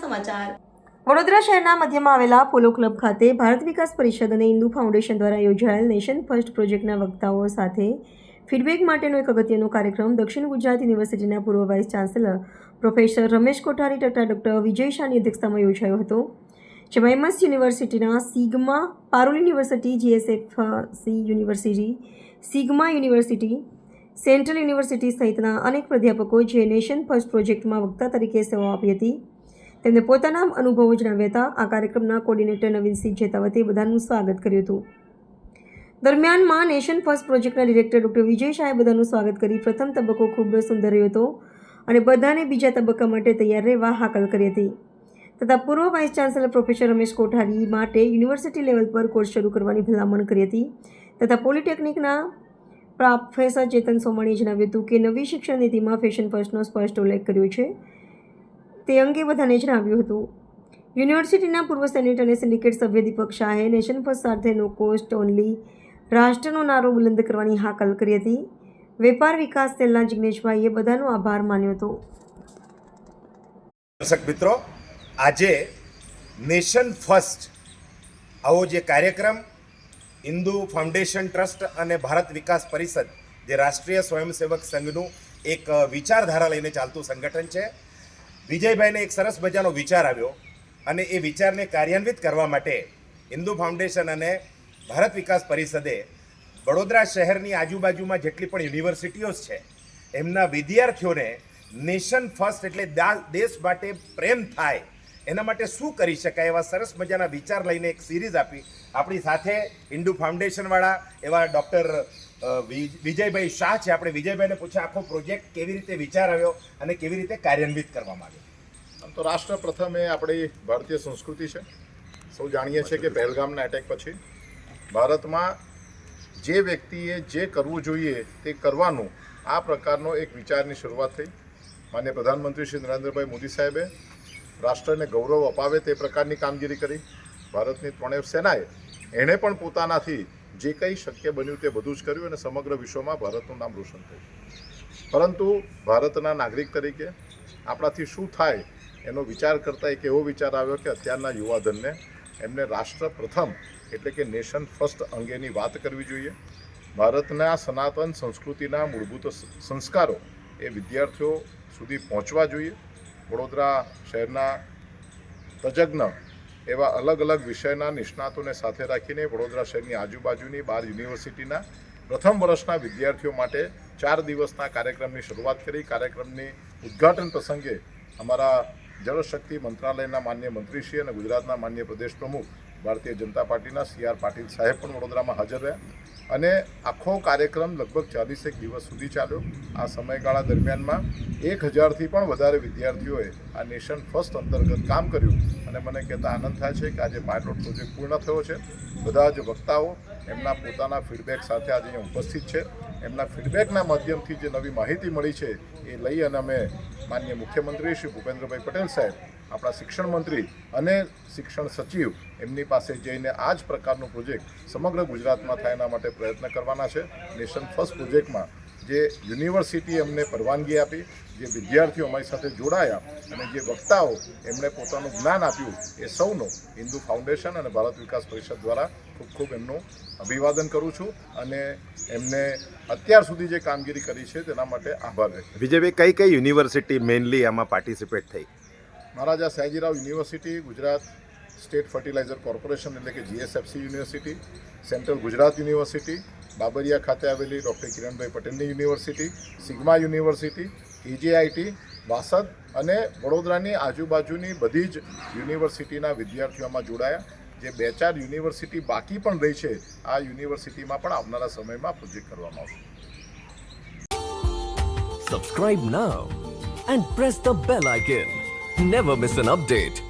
સમાચાર. વડોદરા શહેરના મધ્યમાં આવેલા પોલો ક્લબ ખાતે ભારત વિકાસ પરિષદ અને હિન્દુ ફાઉન્ડેશન દ્વારા યોજાયેલ નેશન ફર્સ્ટ પ્રોજેક્ટના વક્તાઓ સાથે ફીડબેક માટેનો એક અગત્યનો કાર્યક્રમ દક્ષિણ ગુજરાત યુનિવર્સિટીના પૂર્વ vice chancellor professor Ramesh Kothari તથા ડૉક્ટર વિજય શાહની અધ્યક્ષતામાં યોજાયો હતો, જેમાં એમએસ યુનિવર્સિટીના Sigma Parul university GSF C university, Sigma university central university સહિતના અનેક પ્રાધ્યાપકો જે નેશન ફર્સ્ટ પ્રોજેક્ટમાં વક્તા તરીકે સેવા આપી હતી. તેમને પોતાના અનુભવો જણાવ્યા હતા. આ કાર્યક્રમના કોર્ડિનેટર નવીનસિંહ જેતાવતે બધાનું સ્વાગત કર્યું હતું. દરમિયાનમાં નેશન ફર્સ્ટ પ્રોજેક્ટના ડિરેક્ટર ડૉક્ટર વિજય શાહે બધાનું સ્વાગત કરી પ્રથમ તબક્કો ખૂબ સુંદર રહ્યો હતો અને બધાને બીજા તબક્કા માટે તૈયાર રહેવા હાકલ કરી હતી. તથા પૂર્વ vice chancellor professor Ramesh Kothari માટે યુનિવર્સિટી લેવલ પર કોર્સ શરૂ કરવાની ભલામણ કરી હતી. તથા પોલિટેકનિકના પ્રોફેસર ચેતન સોમાણીએ જણાવ્યું હતું કે નવી શિક્ષણ નીતિમાં ફેશન ફર્સ્ટનો સ્પષ્ટ ઉલ્લેખ કર્યો છે. તે અંગે બધાને જણાવ્યું હતું. યુનિવર્સિટીના પૂર્વ સેનેટ અને સિન્ડિકેટ સભ્ય દીપક શાહે નેશન ફર્સ્ટ સાથે નો કોસ્ટ ઓનલી રાષ્ટ્રનો નારો બુલંદ કરવાની હાકલ કરી હતી. વેપાર વિકાસ સેલના જિગ્નેશભાઈએ બધાનો આભાર માન્યો હતો. દર્શક મિત્રો, આજે નેશન ફર્સ્ટ આવો જે કાર્યક્રમ હિન્દુ ફાઉન્ડેશન ટ્રસ્ટ અને ભારત વિકાસ પરિષદ, જે રાષ્ટ્રીય સ્વયંસેવક સંઘનું એક વિચારધારા લઈને ચાલતું સંગઠન છે. વિજયભાઈને એક સરસ મજાનો વિચાર આવ્યો અને એ વિચારને કાર્યાન્વિત કરવા માટે હિન્દુ ફાઉન્ડેશન અને ભારત વિકાસ પરિષદે વડોદરા શહેરની આજુબાજુમાં જેટલી પણ યુનિવર્સિટીઓ છે, એમના વિદ્યાર્થીઓને નેશન ફર્સ્ટ એટલે દેશ માટે પ્રેમ થાય એના માટે શું કરી શકાય એવા સરસ મજાના વિચાર લઈને એક સિરીઝ આપી. આપણી સાથે હિન્દુ ફાઉન્ડેશનવાળા એવા ડૉક્ટર વિજયભાઈ શાહ છે. આપણે વિજયભાઈને પૂછ્યા, આખો પ્રોજેક્ટ કેવી રીતે વિચાર આવ્યો અને કેવી રીતે કાર્યાન્વિત કરવામાં આવ્યો? આમ તો રાષ્ટ્ર પ્રથમ એ આપણી ભારતીય સંસ્કૃતિ છે. સૌ જાણીએ છીએ કે પહેલગામના એટેક પછી ભારતમાં જે વ્યક્તિએ જે કરવું જોઈએ તે કરવાનું, આ પ્રકારનો એક વિચારની શરૂઆત થઈ. માન્ય પ્રધાનમંત્રી શ્રી નરેન્દ્રભાઈ મોદી સાહેબે રાષ્ટ્રને ગૌરવ અપાવે તે પ્રકારની કામગીરી કરી. ભારતની ત્રણેય સેનાએ એણે પણ પોતાનાથી જે કંઈ શક્ય બન્યું તે બધું જ કર્યું અને સમગ્ર વિશ્વમાં ભારતનું નામ રોશન થયું. પરંતુ ભારતના નાગરિક તરીકે આપણાથી શું થાય એનો વિચાર કરતાં એક એવો વિચાર આવ્યો કે અત્યારના યુવાધનને એમને રાષ્ટ્ર પ્રથમ એટલે કે નેશન ફર્સ્ટ અંગેની વાત કરવી જોઈએ. ભારતના સનાતન સંસ્કૃતિના મૂળભૂત સંસ્કારો એ વિદ્યાર્થીઓ સુધી પહોંચવા જોઈએ. વડોદરા શહેરના તજજ્ઞ એવા અલગ અલગ વિષયના નિષ્ણાતોને સાથે રાખીને વડોદરા શહેરની આજુબાજુની બાર યુનિવર્સિટીના પ્રથમ વર્ષના વિદ્યાર્થીઓ માટે ચાર દિવસના કાર્યક્રમની શરૂઆત કરી. કાર્યક્રમની ઉદ્ઘાટન પ્રસંગે અમારા જળશક્તિ મંત્રાલયના માન્ય મંત્રીશ્રી અને ગુજરાતના માન્ય પ્રદેશ પ્રમુખ ભારતીય જનતા પાર્ટીના સી આર પાટીલ સાહેબ પણ વડોદરામાં હાજર રહ્યા. અને આખો કાર્યક્રમ લગભગ ચાલીસેક દિવસ સુધી ચાલ્યો. આ સમયગાળા દરમિયાનમાં એક હજારથી પણ વધારે વિદ્યાર્થીઓએ આ નેશન ફર્સ્ટ અંતર્ગત કામ કર્યું. અને મને કહેતા આનંદ થાય છે કે આજે પાયલોટ પ્રોજેક્ટ પૂર્ણ થયો છે. બધા જ વક્તાઓ એમના પોતાના ફીડબેક સાથે આજે અહીંયા ઉપસ્થિત છે. એમના ફીડબેકના માધ્યમથી જે નવી માહિતી મળી છે, એ લઈ અને અમે માન્ય મુખ્યમંત્રી શ્રી ભૂપેન્દ્રભાઈ પટેલ સાહેબ, આપણા શિક્ષણ મંત્રી અને શિક્ષણ સચિવ એમની પાસે જઈને આ જ પ્રકારનો પ્રોજેક્ટ સમગ્ર ગુજરાતમાં થાય એના માટે પ્રયત્ન કરવાના છે. નેશન ફર્સ્ટ પ્રોજેક્ટમાં જે યુનિવર્સિટી એમને પરવાનગી આપી જે વિદ્યાર્થીઓ અમારી સાથે જોડાયા અને જે વક્તાઓ એમણે પોતાનું જ્ઞાન આપ્યું એ સૌનો હિન્દુ ફાઉન્ડેશન અને ભારત વિકાસ પરિષદ દ્વારા ખૂબ ખૂબ એમનું અભિવાદન કરું છું અને એમને અત્યાર સુધી જે કામગીરી કરી છે તેના માટે આભાર વ્યક્ત વિજયભાઈ કઈ કઈ યુનિવર્સિટી મેઇનલી આમાં પાર્ટિસિપેટ થઈ? Maharaja Sayajirao university Gujarat state fertiliser corporation એટલે કે GSFC university, central Gujarat university, Babariya ખાતે આવેલી ડૉક્ટર કિરણભાઈ પટેલની university, Sigma university KGIT Vasad અને વડોદરાની આજુબાજુની બધી જ યુનિવર્સિટીના વિદ્યાર્થીઓમાં જોડાયા. જે બે ચાર યુનિવર્સિટી બાકી પણ રહી છે, આ યુનિવર્સિટીમાં પણ આવનારા સમયમાં પ્રોજેક્ટ કરવામાં આવશે. Subscribe now and press the bell icon never miss an update.